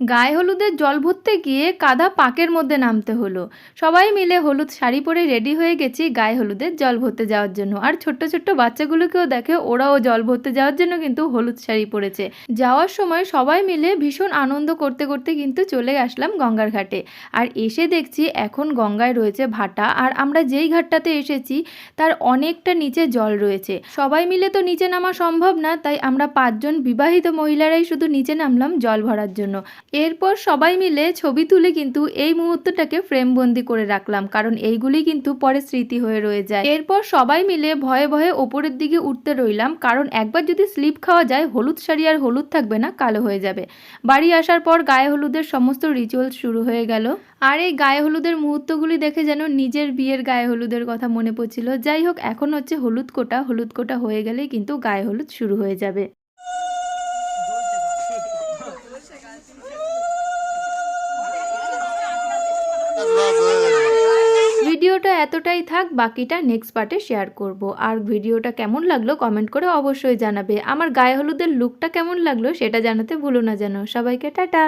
গায়ে হলুদের জল ভরতে গিয়ে কাদা পাকের মধ্যে নামতে হলো। সবাই মিলে হলুদ শাড়ি পরে রেডি হয়ে গেছি গায়ে হলুদের জল ভরতে যাওয়ার জন্য। আর ছোট্ট ছোট্ট বাচ্চাগুলোকেও দেখে ওরাও জল ভরতে যাওয়ার জন্য কিন্তু হলুদ শাড়ি পরেছে। যাওয়ার সময় সবাই মিলে ভীষণ আনন্দ করতে করতে কিন্তু চলে আসলাম গঙ্গার ঘাটে। আর এসে দেখছি এখন গঙ্গায় রয়েছে ভাটা। আর আমরা যেই ঘাটটাতে এসেছি তার অনেকটা নিচে জল রয়েছে। সবাই মিলে তো নিচে নামা সম্ভব না, তাই আমরা পাঁচজন বিবাহিত মহিলারাই শুধু নিচে নামলাম জল ভরার জন্য। এরপর সবাই মিলে ছবি তুলে কিন্তু এই মুহূর্তটাকে ফ্রেমবন্দি করে রাখলাম, কারণ এইগুলি কিন্তু পরে স্মৃতি হয়ে রয়ে যায়। এরপর সবাই মিলে ভয়ে ভয়ে ওপরের দিকে উঠতে রইলাম, কারণ একবার যদি স্লিপ খাওয়া যায়, হলুদ শাড়ি আর হলুদ থাকবে না, কালো হয়ে যাবে। বাড়ি আসার পর গায়ে হলুদের সমস্ত রিচুয়াল শুরু হয়ে গেল। আর এই গায়ে হলুদের মুহূর্তগুলি দেখে যেন নিজের বিয়ের গায়ে হলুদের কথা মনে পড়ছিল। যাই হোক, এখন হচ্ছে হলুদ কোটা হলুদ কোটা হয়ে গেলেই কিন্তু গায়ে হলুদ শুরু হয়ে যাবে। ভিডিওটা এতটাই থাক, বাকিটা নেক্সট পার্টে শেয়ার করব। আর ভিডিওটা কেমন লাগল কমেন্ট করে অবশ্যই জানাবে। আমার গায়ে হলুদের লুকটা কেমন লাগল সেটা জানাতে ভুলো না যেন। সবাইকে টাটা!